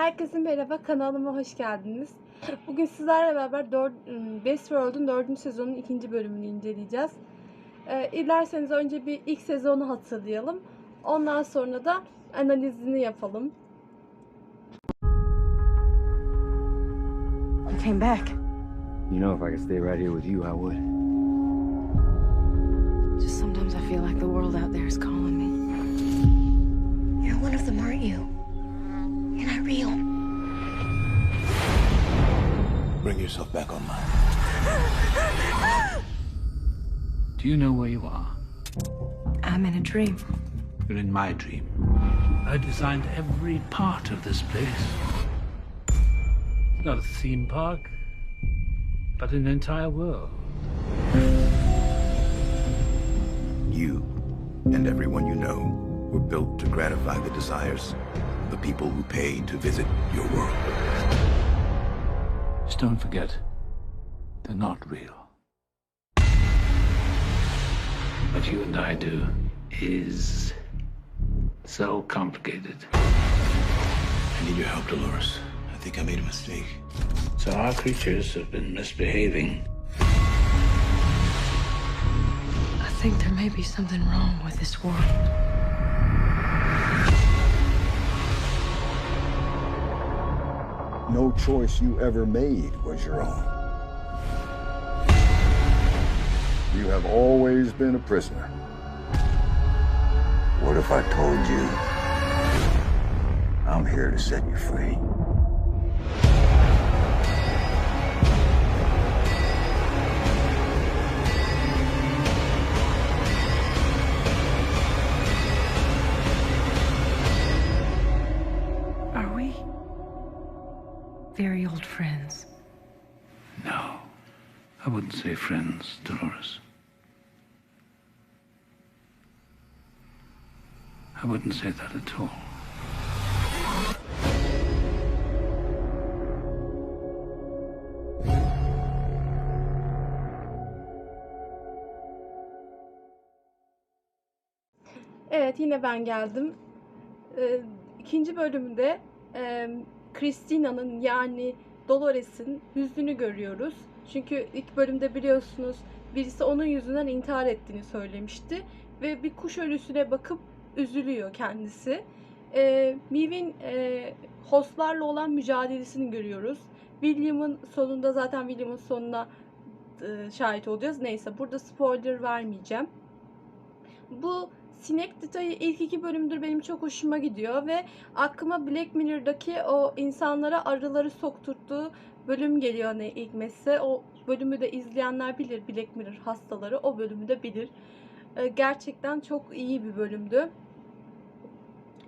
Herkese merhaba, kanalıma hoş geldiniz. Bugün sizlerle beraber dört, Westworld'un 4. sezonun ikinci bölümünü inceleyeceğiz. Ee, dilerseniz önce bir ilk sezonu hatırlayalım. Ondan sonra da analizini yapalım. You came back. You know, if I could stay right here with you, I would. Just sometimes I feel like the world out there is calling me. You're one of them, aren't you? Bring yourself back online. Do you know where you are? I'm in a dream. You're in my dream. I designed every part of this place. It's not a theme park, but an entire world. You and everyone you know were built to gratify the desires of the people who paid to visit your world. Just don't forget, they're not real. What you and I do is so complicated. I need your help, Dolores. I think I made a mistake. So our creatures have been misbehaving. I think there may be something wrong with this world. No choice you ever made was your own. You have always been a prisoner. What if I told you I'm here to set you free? Old friends? No, I wouldn't say friends, Dolores. I wouldn't say that at all. Evet, yine ben geldim. Ee, ikinci bölümde e, Christina'nın yani Dolores'in hüznünü görüyoruz. Çünkü ilk bölümde biliyorsunuz birisi onun yüzünden intihar ettiğini söylemişti. Ve bir kuş ölüsüne bakıp üzülüyor kendisi. Ee, Miv'in e, hostlarla olan mücadelesini görüyoruz. William'ın sonunda zaten William'ın sonuna e, şahit olacağız. Neyse burada spoiler vermeyeceğim. Bu sinek detayı ilk iki bölümdür benim çok hoşuma gidiyor ve aklıma Black Mirror'daki o insanlara arıları sokturttuğu bölüm geliyor ne ilk mesele. O bölümü de izleyenler bilir Black Mirror hastaları o bölümü de bilir. Ee, gerçekten çok iyi bir bölümdü.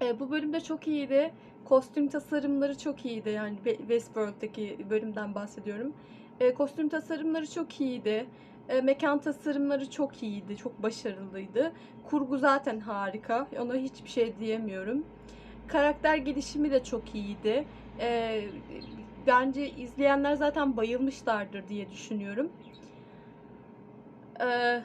Ee, bu bölümde çok iyiydi. Kostüm tasarımları çok iyiydi. Yani Westworld'daki bölümden bahsediyorum. Ee, kostüm tasarımları çok iyiydi. Ee, mekan tasarımları çok iyiydi. Çok başarılıydı. Kurgu zaten harika. Ona hiçbir şey diyemiyorum. Karakter gelişimi de çok iyiydi. Ee, bence izleyenler zaten bayılmışlardır diye düşünüyorum. Ee,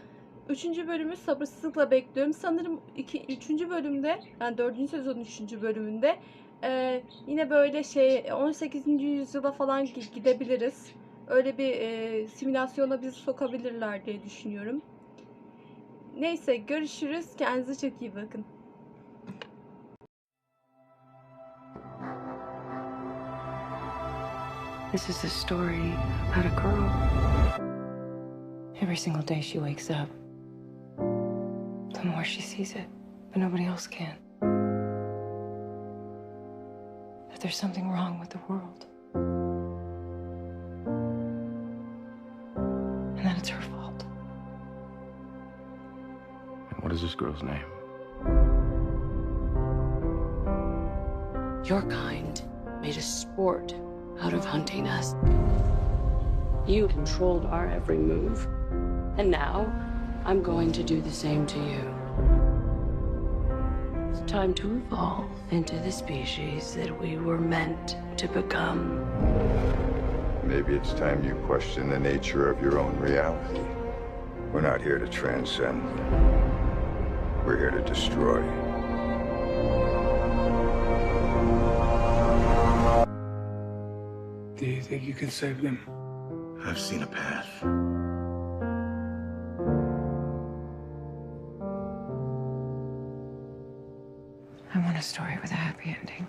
üçüncü bölümü sabırsızlıkla bekliyorum. Sanırım iki, üçüncü bölümde, yani dördüncü sezonun üçüncü bölümünde e, yine böyle şey 18. yüzyıla falan gi- gidebiliriz. Öyle bir e, simülasyona bizi sokabilirler diye düşünüyorum. Neyse görüşürüz. Kendinize çok iyi bakın. This is a story about a girl. Every single day she wakes up, the more she sees it, but nobody else can. That there's something wrong with the world. Is this girl's name? Your kind made a sport out of hunting us. You controlled our every move. And now, I'm going to do the same to you. It's time to evolve into the species that we were meant to become. Maybe it's time you question the nature of your own reality. We're not here to transcend. We're here to destroy. Do you think you can save them? I've seen a path. I want a story with a happy ending.